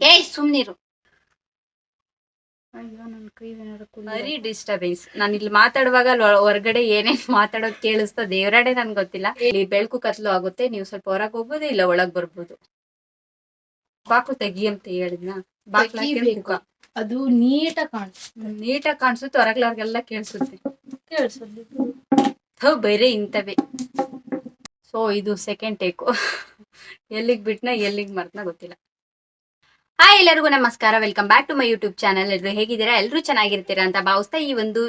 ಏಯ್ ಸುಮ್ನಿರು. ಅಯ್ಯೋ ನನ್ನ ಕೈ ಡಿಸ್ಟರ್ಬೆನ್ಸ್ ನಾನು ಇಲ್ಲಿ ಮಾತಾಡುವಾಗ ಹೊರಗಡೆ ಏನೇನ್ ಮಾತಾಡೋದ್ ಕೇಳಿಸ್ತಾ ದೇವರಾಡೆ ನನ್ಗೆ ಗೊತ್ತಿಲ್ಲ. ಇಲ್ಲಿ ಬೆಳಕು ಕತ್ಲು ಆಗುತ್ತೆ ನೀವು ಸ್ವಲ್ಪ ಹೊರಗೆ ಹೋಗ್ಬೋದು ಇಲ್ಲ ಒಳಗ್ ಬರ್ಬೋದು. ಬಾಕು ತೆಗಿ ಅಂತ ಹೇಳಿದ್ನ. ಅದು ನೀಟಾಗಿ ಕಾಣಿಸುತ್ತೆ ನೀಟಾಗಿ ಕಾಣಿಸುತ್ತೆ ಹೊರಗ್ಲವ್ರಿಗೆಲ್ಲ ಕೇಳಿಸುತ್ತೆ. ಕೇಳಿಸುತ್ತೆ. ಹೋ ಬೇರೆ ಇಂಥವೇ. ಸೊ ಇದು ಸೆಕೆಂಡ್ ಟೇಕು ಎಲ್ಲಿಗ್ ಬಿಟ್ನ ಎಲ್ಲಿಗ್ ಮರ್ತನ ಗೊತ್ತಿಲ್ಲ. ಹಾಯ್ ಎಲ್ಲರಿಗೂ ನಮಸ್ಕಾರ. Welcome back to my YouTube channel ಎಲ್ಲರೂ ಹೇಗಿದ್ದೀರಾ? ಎಲ್ಲರೂ ಚೆನ್ನಾಗಿರ್ತೀರಾ ಅಂತ ಭಾವಿಸ್ತಾ ಈ ಒಂದು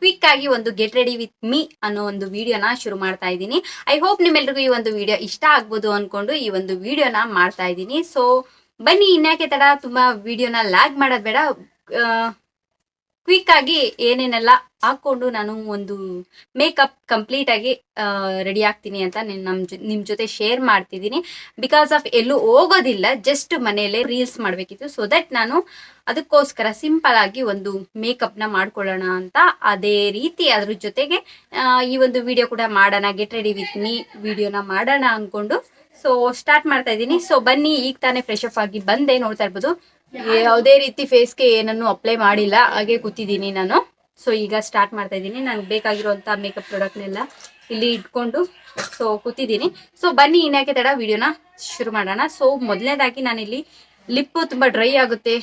ಕ್ವಿಕ್ ಆಗಿ ಒಂದು ಗೆಟ್ ರೆಡಿ ವಿತ್ ಮೀ ಅನ್ನೋ ಒಂದು ವಿಡಿಯೋನ ಶುರು ಮಾಡ್ತಾ ಇದ್ದೀನಿ. ಐ ಹೋಪ್ ನಿಮ್ಮೆಲ್ರಿಗೂ ಈ ಒಂದು ವಿಡಿಯೋ ಇಷ್ಟ ಆಗ್ಬೋದು ಅನ್ಕೊಂಡು ಈ ಒಂದು ವಿಡಿಯೋನ ಮಾಡ್ತಾ ಇದ್ದೀನಿ. ಸೊ ಬನ್ನಿ ಇನ್ಯಾಕೆ ತಡ, ತುಂಬಾ ವಿಡಿಯೋನ ಲ್ಯಾಗ್ ಮಾಡೋದ್ ಬೇಡ. ಕ್ವಿಕ್ ಆಗಿ ಏನೇನೆಲ್ಲ ಹಾಕೊಂಡು ನಾನು ಒಂದು ಮೇಕಪ್ ಕಂಪ್ಲೀಟ್ ಆಗಿ ರೆಡಿ ಆಗ್ತೀನಿ ಅಂತ ನಿಮ್ ನಮ್ ಜೊತೆ ಶೇರ್ ಮಾಡ್ತಿದ್ದೀನಿ. ಬಿಕಾಸ್ ಆಫ್ ಎಲ್ಲೂ ಹೋಗೋದಿಲ್ಲ ಜಸ್ಟ್ ಮನೆಯಲ್ಲೇ ರೀಲ್ಸ್ ಮಾಡಬೇಕಿತ್ತು. ಸೊ ದಟ್ ನಾನು ಅದಕ್ಕೋಸ್ಕರ ಸಿಂಪಲ್ ಆಗಿ ಒಂದು ಮೇಕಪ್ನ ಮಾಡ್ಕೊಳ್ಳೋಣ ಅಂತ ಅದೇ ರೀತಿ ಅದ್ರ ಜೊತೆಗೆ ಈ ಒಂದು ವಿಡಿಯೋ ಕೂಡ ಮಾಡೋಣ ಗೆಟ್ ರೆಡಿ ವಿತ್ ಮೀ ವಿಡಿಯೋನ ಮಾಡೋಣ ಅನ್ಕೊಂಡು. ಸೊ ಸ್ಟಾರ್ಟ್ ಮಾಡ್ತಾ ಇದ್ದೀನಿ. ಸೊ ಬನ್ನಿ, ಈಗ ತಾನೇ ಫ್ರೆಶ್ ಅಪ್ ಆಗಿ ಬಂದೆ ನೋಡ್ತಾ ಇರ್ಬೋದು. ಯಾವುದೇ ರೀತಿ ಫೇಸ್ಗೆ ಏನನ್ನು ಅಪ್ಲೈ ಮಾಡಿಲ್ಲ. ಹಾಗೆ ಕೂತಿದ್ದೀನಿ ನಾನು. ಸೊ ಈಗ ಸ್ಟಾರ್ಟ್ ಮಾಡ್ತಾ ಇದ್ದೀನಿ. ನನಗೆ ಬೇಕಾಗಿರುವಂಥ ಮೇಕಪ್ ಪ್ರಾಡಕ್ಟ್ನೆಲ್ಲ ಇಲ್ಲಿ ಇಟ್ಕೊಂಡು ಸೊ ಕೂತಿದ್ದೀನಿ. ಸೊ ಬನ್ನಿ, ಇನ್ಯಾಕೆ ತಡ ವಿಡಿಯೋನ ಶುರು ಮಾಡೋಣ. ಸೊ ಮೊದಲನೇದಾಗಿ ನಾನಿಲ್ಲಿ ಲಿಪ್ಪು ತುಂಬ ಡ್ರೈ ಆಗುತ್ತೆ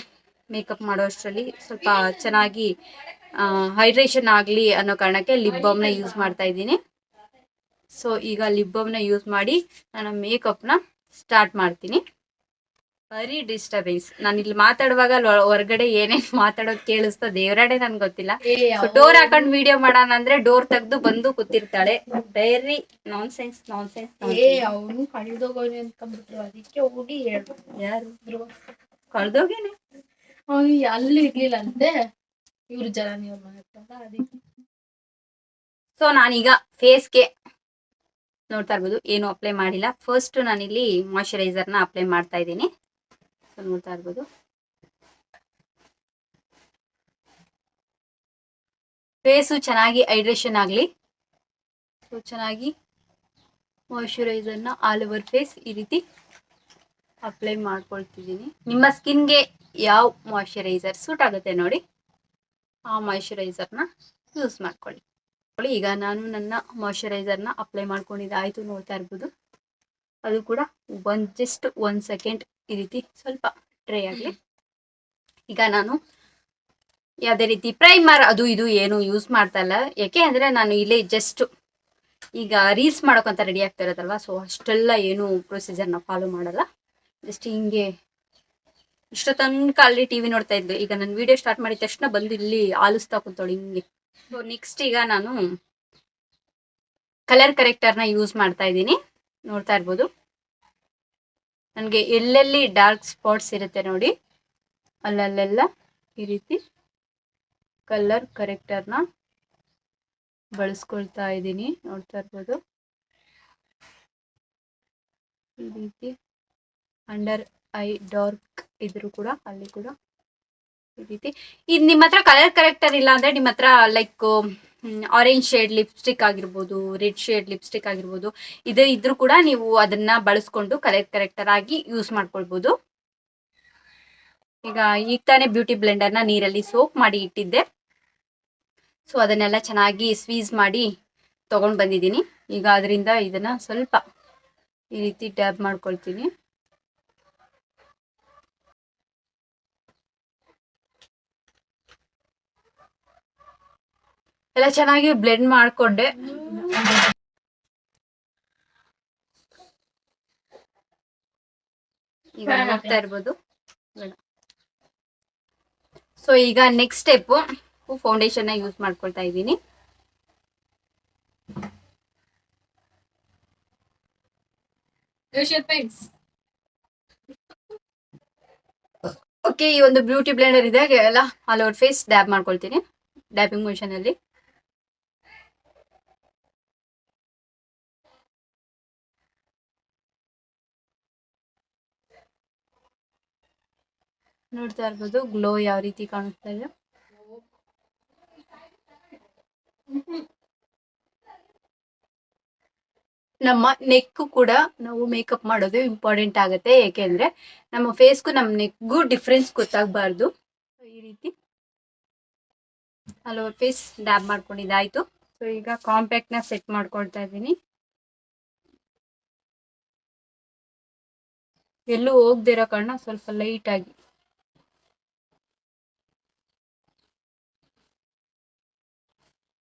ಮೇಕಪ್ ಮಾಡೋ ಅಷ್ಟರಲ್ಲಿ ಸ್ವಲ್ಪ ಚೆನ್ನಾಗಿ ಹೈಡ್ರೇಷನ್ ಆಗಲಿ ಅನ್ನೋ ಕಾರಣಕ್ಕೆ ಲಿಪ್ ಬಾಮ್ನ ಯೂಸ್ ಮಾಡ್ತಾ ಇದ್ದೀನಿ. ಸೊ ಈಗ ಲಿಪ್ ಬಾಮ್ನ ಯೂಸ್ ಮಾಡಿ ನಾನು ಮೇಕಪ್ನ ಸ್ಟಾರ್ಟ್ ಮಾಡ್ತೀನಿ. ಬರೀ ಡಿಸ್ಟರ್ಬೆನ್ಸ್ ನಾನು ಇಲ್ಲಿ ಮಾತಾಡುವಾಗ ಹೊರಗಡೆ ಏನೇನ್ ಮಾತಾಡೋದ್ ಕೇಳಿಸ್ತಾ ದೇವರಾಡೆ ನನ್ಗೆ ಗೊತ್ತಿಲ್ಲ. ಡೋರ್ ಹಾಕೊಂಡ್ ವಿಡಿಯೋ ಮಾಡೋಣ ಅಂದ್ರೆ ಡೋರ್ ತೆಗ್ದು ಬಂದು ಕೂತಿರ್ತಾಳೆ. Diary non sense non sense ಅವನು ಕಳ್ದೋಗೋನೆ ಅನ್ಕೊಂಡ್ಬಿಟ್ರು. ಅದಕ್ಕೆ ಹೋಗಿ ಯಾರು ಕಳ್ದೋಗೇನೆ. ಅವನು ಅಲ್ಲಿ ಇರ್ಲಿಲ್ಲ ಅಂತೆ. ಇವ್ರು ಜನ ನೀವು ಮಾಡ್ತಾರ ಅದಕ್ಕೆ. ಸೊ ನಾನೀಗ ಫೇಸ್ಗೆ ನೋಡ್ತಾ ಇರ್ಬೋದು. ಏನು ಅಪ್ಲೈ ಮಾಡಿಲ್ಲ. ಫಸ್ಟ್ ನಾನಿಲ್ಲಿ ಮಾಯಶ್ಚರೈಸರ್ನ ಅಪ್ಲೈ ಮಾಡ್ತಾ ಇದ್ದೀನಿ. ನೋಡ್ತಾ ಇರ್ಬೋದು ಫೇಸು ಚೆನ್ನಾಗಿ ಹೈಡ್ರೇಷನ್ ಆಗಲಿ. ಸೊ ಚೆನ್ನಾಗಿ ಮಾಯಶ್ಚರೈಸರ್ನ ಆಲ್ ಓವರ್ ಫೇಸ್ ಈ ರೀತಿ ಅಪ್ಲೈ ಮಾಡ್ಕೊಳ್ತಿದ್ದೀನಿ. ನಿಮ್ಮ ಸ್ಕಿನ್ಗೆ ಯಾವ ಮಾಯಶ್ಚರೈಸರ್ ಸೂಟ್ ಆಗುತ್ತೆ ನೋಡಿ. ಆ ಮಾಯಶ್ಚರೈಸರ್ನ ಯೂಸ್ ಮಾಡ್ಕೊಳ್ಳಿ. ಈಗ ನಾನು ನನ್ನ ಮಾಯಶ್ಚರೈಸರ್ನ ಅಪ್ಲೈ ಮಾಡ್ಕೊಂಡಿದ್ದಾಯ್ತು ನೋಡ್ತಾ ಇರ್ಬೋದು. ಅದು ಕೂಡ ಒಂದ್, ಜಸ್ಟ್ ಒನ್ ಸೆಕೆಂಡ್ ಈ ರೀತಿ ಸ್ವಲ್ಪ ಟ್ರೈ ಆಗಲಿ. ಈಗ ನಾನು ಯಾವುದೇ ರೀತಿ ಪ್ರೈಮರ್ ಅದು ಇದು ಏನು ಯೂಸ್ ಮಾಡ್ತಾ ಇಲ್ಲ. ಯಾಕೆ ಅಂದರೆ ನಾನು ಇಲ್ಲೇ ಜಸ್ಟ್ ಈಗ ರೀಲ್ಸ್ ಮಾಡೋಕ್ಕಂತ ರೆಡಿ ಆಗ್ತಾ ಇರೋದಲ್ವ? ಸೊ ಅಷ್ಟೆಲ್ಲ ಏನು ಪ್ರೊಸೀಜರ್ನ ಫಾಲೋ ಮಾಡಲ್ಲ. ಜಸ್ಟ್ ಹಿಂಗೆ ಇಷ್ಟ ತನಕ ಅಲ್ಲಿ ಟಿವಿ ನೋಡ್ತಾ ಇದ್ದೆ. ಈಗ ನಾನು ವಿಡಿಯೋ ಸ್ಟಾರ್ಟ್ ಮಾಡಿದ ತಕ್ಷಣ ಬಂದು ಇಲ್ಲಿ ಆಲಿಸ್ತಾ ಕೂತೋಳಿ ಹಿಂಗೆ. ಸೊ ನೆಕ್ಸ್ಟ್ ಈಗ ನಾನು ಕಲರ್ ಕರೆಕ್ಟರ್ನ ಯೂಸ್ ಮಾಡ್ತಾ ಇದ್ದೀನಿ. ನೋಡ್ತಾ ಇರ್ಬೋದು. ನನಗೆ ಎಲ್ಲೆಲ್ಲಿ ಡಾರ್ಕ್ ಸ್ಪಾಟ್ಸ್ ಇರುತ್ತೆ ನೋಡಿ, ಅಲ್ಲಲ್ಲೆಲ್ಲ ಈ ರೀತಿ ಕಲರ್ ಕರೆಕ್ಟರ್ನ ಬಳಸ್ಕೊಳ್ತಾ ಇದ್ದೀನಿ. ನೋಡ್ತಾ ಇರ್ಬೋದು. ಈ ರೀತಿ ಅಂಡರ್ ಐ ಡಾರ್ಕ್ ಇದ್ರು ಕೂಡ, ಅಲ್ಲಿ ಕೂಡ ಈ ರೀತಿ. ಇದು ನಿಮ್ಮ ಹತ್ರ ಕಲರ್ ಕರೆಕ್ಟರ್ ಇಲ್ಲ ಅಂದ್ರೆ ನಿಮ್ಮ ಹತ್ರ ಲೈಕ್ ಆರೆಂಜ್ ಶೇಡ್ ಲಿಪ್ಸ್ಟಿಕ್ ಆಗಿರ್ಬೋದು ರೆಡ್ ಶೇಡ್ ಲಿಪ್ಸ್ಟಿಕ್ ಆಗಿರ್ಬೋದು, ಇದು ಇದ್ರೂ ಕೂಡ ನೀವು ಅದನ್ನ ಬಳಸ್ಕೊಂಡು ಕರೆಕ್ಟ್ ಕರೆಕ್ಟರ್ ಆಗಿ ಯೂಸ್ ಮಾಡ್ಕೊಳ್ಬೋದು. ಈಗ ಈಗ ತಾನೇ ಬ್ಯೂಟಿ ಬ್ಲೆಂಡರ್ನ ನೀರಲ್ಲಿ ಸೋಪ್ ಮಾಡಿ ಇಟ್ಟಿದ್ದೆ. ಸೊ ಅದನ್ನೆಲ್ಲ ಚೆನ್ನಾಗಿ ಸ್ವೀಸ್ ಮಾಡಿ ತಗೊಂಡ್ ಬಂದಿದ್ದೀನಿ. ಈಗ ಅದರಿಂದ ಇದನ್ನ ಸ್ವಲ್ಪ ಈ ರೀತಿ ಟ್ಯಾಬ್ ಮಾಡ್ಕೊಳ್ತೀನಿ. ಎಲ್ಲ ಚೆನ್ನಾಗಿ ಬ್ಲೆಂಡ್ ಮಾಡಿಕೊಂಡೆ. ಈಗ ನೋಡ್ತಾ ಇರ್ಬೋದು. ಸೊ ಈಗ ನೆಕ್ಸ್ಟ್ ಸ್ಟೆಪ್ ಫೌಂಡೇಶನ್ ಯೂಸ್ ಮಾಡ್ಕೊಳ್ತಾ ಇದ್ದೀನಿ. ಓಕೆ ಈ ಒಂದು ಬ್ಯೂಟಿ ಬ್ಲೆಂಡರ್ ಇದೆ ಎಲ್ಲ ಆಲ್ ಓವರ್ ಫೇಸ್ ಡ್ಯಾಬ್ ಮಾಡ್ಕೊಳ್ತೀನಿ. ಡ್ಯಾಬಿಂಗ್ ಮಿಷನ್ ಅಲ್ಲಿ. ನೋಡ್ತಾ ಇರ್ಬೋದು ಗ್ಲೋ ಯಾವ ರೀತಿ ಕಾಣಿಸ್ತಾ ಇದೆ. ನಮ್ಮ ನೆಕ್ ಕೂಡ ನಾವು ಮೇಕಪ್ ಮಾಡೋದು ಇಂಪಾರ್ಟೆಂಟ್ ಆಗುತ್ತೆ. ಯಾಕೆಂದ್ರೆ ನಮ್ಮ ಫೇಸ್ಗೂ ನಮ್ಮ ನೆಕ್ಗೂ ಡಿಫ್ರೆನ್ಸ್ ಗೊತ್ತಾಗಬಾರ್ದು. ಈ ರೀತಿ ಅಲೋ ಫೇಸ್ ಡ್ಯಾಬ್ ಮಾಡ್ಕೊಂಡಿದ್ದಾಯ್ತು. ಸೊ ಈಗ ಕಾಂಪ್ಯಾಕ್ಟ್ನ ಸೆಟ್ ಮಾಡ್ಕೊಳ್ತಾ ಇದ್ದೀನಿ. ಎಲ್ಲೂ ಹೋಗ್ದಿರೋ ಕಾರಣ ಸ್ವಲ್ಪ ಲೈಟ್ ಆಗಿ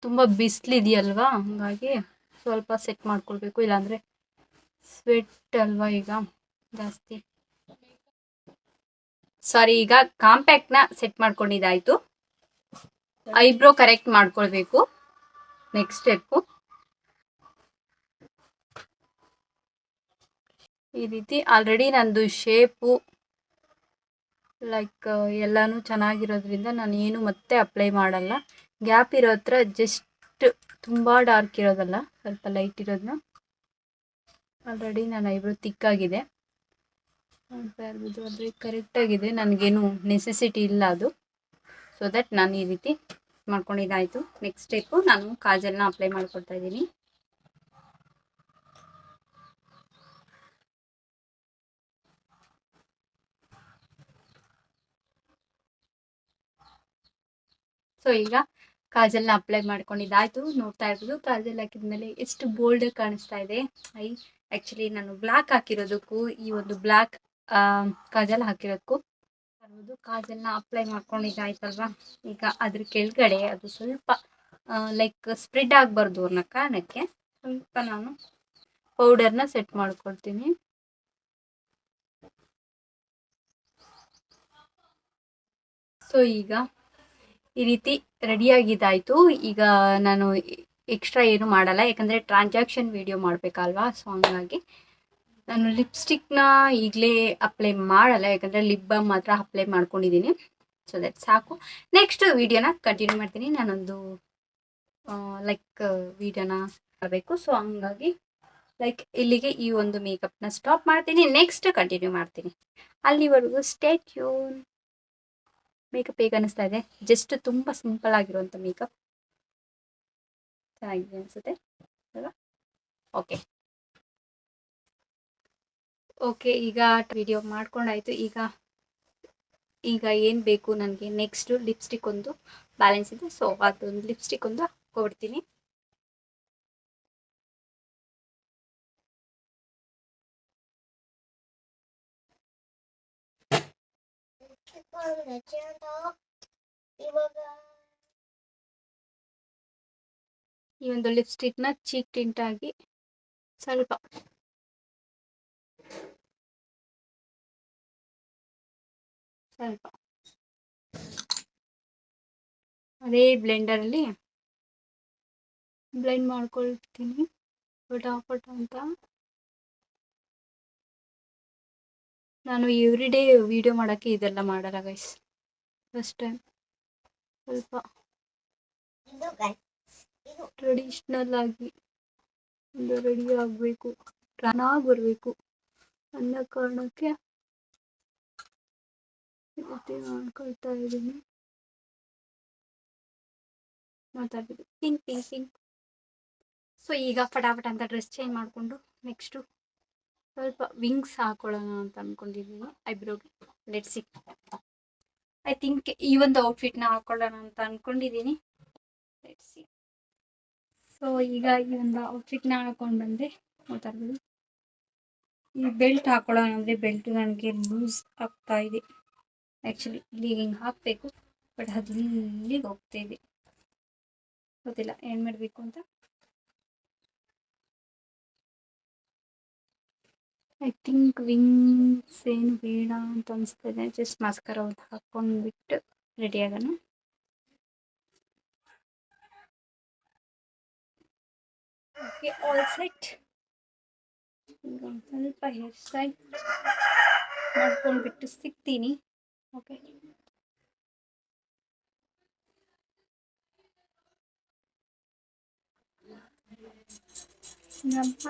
ತುಂಬಾ ಬಿಸಿಲಿದೆಯಲ್ವಾ? ಹಾಗಾಗಿ ಸ್ವಲ್ಪ ಸೆಟ್ ಮಾಡ್ಕೊಳ್ಬೇಕು. ಇಲ್ಲಾಂದರೆ ಸ್ವೆಟ್ ಅಲ್ವಾ ಈಗ? ಜಾಸ್ತಿ. ಸಾರಿ ಈಗ ಕಾಂಪ್ಯಾಕ್ಟ್ನ ಸೆಟ್ ಮಾಡ್ಕೊಂಡಿದ್ದಾಯಿತು. ಐಬ್ರೋ ಕರೆಕ್ಟ್ ಮಾಡ್ಕೊಳ್ಬೇಕು. ನೆಕ್ಸ್ಟ್ ಸ್ಟೆಪ್ ಈ ರೀತಿ ಆಲ್ರೆಡಿ ನಂದು ಶೇಪು ಲೈಕ್ ಎಲ್ಲಾನು ಚೆನ್ನಾಗಿರೋದ್ರಿಂದ ನಾನು ಏನು ಮತ್ತೆ ಅಪ್ಲೈ ಮಾಡಲ್ಲ. ಗ್ಯಾಪ್ ಇರೋ ಹತ್ರ ಜಸ್ಟ್ ತುಂಬ ಡಾರ್ಕ್ ಇರೋದಲ್ಲ, ಸ್ವಲ್ಪ ಲೈಟ್ ಇರೋದನ್ನ ಆಲ್ರೆಡಿ ನನ್ನ ಐಬ್ರೋ ತಿಕ್ಕಾಗಿದೆ ನೋಡ್ತಾ ಇರ್ಬೋದು ಆದರೆ ಕರೆಕ್ಟಾಗಿದೆ ನನಗೇನು ನೆಸೆಸಿಟಿ ಇಲ್ಲ ಅದು. ಸೊ ದಟ್ ನಾನು ಈ ರೀತಿ ಮಾಡ್ಕೊಂಡಿದ್ದಾಯಿತು. ನೆಕ್ಸ್ಟ್ ಸ್ಟೆಪ್ಪು ನಾನು ಕಾಜಲ್ನ ಅಪ್ಲೈ ಮಾಡ್ಕೊಳ್ತಾ ಇದ್ದೀನಿ. ಸೊ ಈಗ ಕಾಜಲ್ನ ಅಪ್ಲೈ ಮಾಡ್ಕೊಂಡಿದ್ದಾಯ್ತು ನೋಡ್ತಾ ಇರ್ಬೋದು. ಕಾಜಲ್ ಹಾಕಿದ್ಮೇಲೆ ಎಷ್ಟು ಬೋಲ್ಡ್ ಕಾಣಿಸ್ತಾ ಇದೆ. ಐ ಆ್ಯಕ್ಚುಲಿ ನಾನು ಬ್ಲ್ಯಾಕ್ ಹಾಕಿರೋದಕ್ಕೂ ಈ ಒಂದು ಬ್ಲ್ಯಾಕ್ ಕಾಜಲ್ ಹಾಕಿರೋದಕ್ಕೂ ಇರ್ಬೋದು ಕಾಜಲ್ನ ಅಪ್ಲೈ ಮಾಡ್ಕೊಂಡಿದ್ದಾಯ್ತಲ್ವಾ? ಈಗ ಅದ್ರ ಕೆಳಗಡೆ ಅದು ಸ್ವಲ್ಪ ಲೈಕ್ ಸ್ಪ್ರೆಡ್ ಆಗಬಾರ್ದು ಅನ್ನೋ ಕಾರಣಕ್ಕೆ ಸ್ವಲ್ಪ ನಾನು ಪೌಡರ್ನ ಸೆಟ್ ಮಾಡ್ಕೊಳ್ತೀನಿ. ಸೊ ಈಗ ಈ ರೀತಿ ರೆಡಿಯಾಗಿದ್ದಾಯಿತು ಈಗ ನಾನು ಎಕ್ಸ್ಟ್ರಾ ಏನು ಮಾಡಲ್ಲ. ಯಾಕಂದರೆ ಟ್ರಾನ್ಸಾಕ್ಷನ್ ವಿಡಿಯೋ ಮಾಡಬೇಕಲ್ವಾ? ಸೊ ಹಂಗಾಗಿ ನಾನು ಲಿಪ್ಸ್ಟಿಕ್ನ ಈಗಲೇ ಅಪ್ಲೈ ಮಾಡಲ್ಲ. ಯಾಕಂದರೆ ಲಿಪ್ ಬಾಮ್ ಮಾತ್ರ ಅಪ್ಲೈ ಮಾಡ್ಕೊಂಡಿದ್ದೀನಿ ಸೊ ದಟ್ ಸಾಕು. ನೆಕ್ಸ್ಟ್ ವಿಡಿಯೋನ ಕಂಟಿನ್ಯೂ ಮಾಡ್ತೀನಿ. ನಾನೊಂದು ಲೈಕ್ ವಿಡಿಯೋನ ಮಾಡಬೇಕು. ಸೊ ಹಂಗಾಗಿ ಲೈಕ್ ಇಲ್ಲಿಗೆ ಈ ಒಂದು ಮೇಕಪ್ನ ಸ್ಟಾಪ್ ಮಾಡ್ತೀನಿ. ನೆಕ್ಸ್ಟ್ ಕಂಟಿನ್ಯೂ ಮಾಡ್ತೀನಿ. ಅಲ್ಲಿವರೆಗೂ ಸ್ಟೇಟ್ ಟ್ಯೂನ್ ಮೇಕಪ್ ಹೇಗೆ ಅನಿಸ್ತಾ ಇದೆ? ಜಸ್ಟ್ ತುಂಬ ಸಿಂಪಲ್ ಆಗಿರುವಂಥ ಮೇಕಪ್. ಚೆನ್ನಾಗಿದೆ ಅನಿಸುತ್ತೆ? ಓಕೆ ಓಕೆ ಈಗ ವಿಡಿಯೋ ಮಾಡ್ಕೊಂಡಾಯ್ತು. ಈಗ ಈಗ ಏನು ಬೇಕು ನನಗೆ? ನೆಕ್ಸ್ಟ್ ಲಿಪ್ಸ್ಟಿಕ್ ಒಂದು ಬ್ಯಾಲೆನ್ಸ್ ಇದೆ. ಸೊ ಅದೊಂದು ಲಿಪ್ಸ್ಟಿಕ್ ಒಂದು ಹಾಕ್ಕೊಬಿಡ್ತೀನಿ. ಇವಾಗ ಈ ಒಂದು ಲಿಪ್ಸ್ಟಿಕ್ನ ಚೀಕ್ ಟಿಂಟಾಗಿ ಸ್ವಲ್ಪ ಸ್ವಲ್ಪ ಅದೇ ಬ್ಲೆಂಡರಲ್ಲಿ ಬ್ಲೆಂಡ್ ಮಾಡ್ಕೊಳ್ತೀನಿ. ಪಟಾಪಟ ಅಂತ. ನಾನು ಎವ್ರಿ ಡೇ ವಿಡಿಯೋ ಮಾಡೋಕ್ಕೆ ಇದೆಲ್ಲ ಮಾಡಲ್ಲ ಗೈಸ್ ಫಸ್ಟ್ ಟೈಮ್ ಸ್ವಲ್ಪ ಟ್ರೆಡಿಷ್ನಲ್ ಆಗಿ ಒಂದು ರೆಡಿ ಆಗಬೇಕು. ಚೆನ್ನಾಗಿ ಬರಬೇಕು. ಅನ್ನೋ ಕಾರಣಕ್ಕೆ ಮಾಡ್ಕೊಳ್ತಾ ಇದ್ದೀನಿ. ಮಾತಾಡ್ಬಿಟ್ಟು ಪಿಂಕ್ ಪಿಂಕ್ ಪಿಂಕ್ ಸೊ ಈಗ ಫಟಾಫಟ ಅಂತ ಡ್ರೆಸ್ ಚೇಂಜ್ ಮಾಡಿಕೊಂಡು ನೆಕ್ಸ್ಟು ಸ್ವಲ್ಪ ವಿಂಗ್ಸ್ ಹಾಕೊಳ್ಳೋಣ ಅಂತ ಅಂದ್ಕೊಂಡಿದ್ದೀನಿ ಐಬ್ರೋಗೆ ಸಿಕ್ ಐ ಥಿಂಕ್ ಈ ಒಂದು ಔಟ್ಫಿಟ್ನ ಹಾಕೊಳ್ಳೋಣ ಅಂತ ಅಂದ್ಕೊಂಡಿದ್ದೀನಿ ಲೆಟ್ಸಿ ಸೊ ಈಗ ಈ ಒಂದು ಔಟ್ಫಿಟ್ನ ಹಾಕೊಂಡು ಬಂದೆ. ಮಾತಾಡ್ಬೋದು ಈ ಬೆಲ್ಟ್ ಹಾಕೊಳ್ಳೋಣ ಅಂದರೆ ಬೆಲ್ಟ್ ನನಗೆ ಲೂಸ್ ಆಗ್ತಾ ಇದೆ. ಆ್ಯಕ್ಚುಲಿ ಇಲ್ಲಿ ಹಿಂಗೆ ಹಾಕಬೇಕು ಬಟ್ ಅದು ಇಲ್ಲಿಗೆ ಹೋಗ್ತಾ ಇದೆ. ಗೊತ್ತಿಲ್ಲ, ಏನು ಮಾಡಬೇಕು ಅಂತ. ಐ ಥಿಂಕ್ ವಿಂಗ್ಸ್ ಏನು ಬೇಡ ಅಂತ ಅನಿಸ್ತದೆ. ಜಸ್ಟ್ ಮಾಸ್ಕರ ಒಂದು ಹಾಕ್ಕೊಂಡ್ಬಿಟ್ಟು ರೆಡಿ ಆಗೋಣ. ಓಕೆ ಆಲ್ ಸೆಟ್ ಒಂದು ಸ್ವಲ್ಪ ಹೇರ್ ಸ್ಟೈಲ್ ಮಾಡ್ಕೊಂಡ್ಬಿಟ್ಟು ಸಿಗ್ತೀನಿ. ಓಕೆ ನಮ್ಮ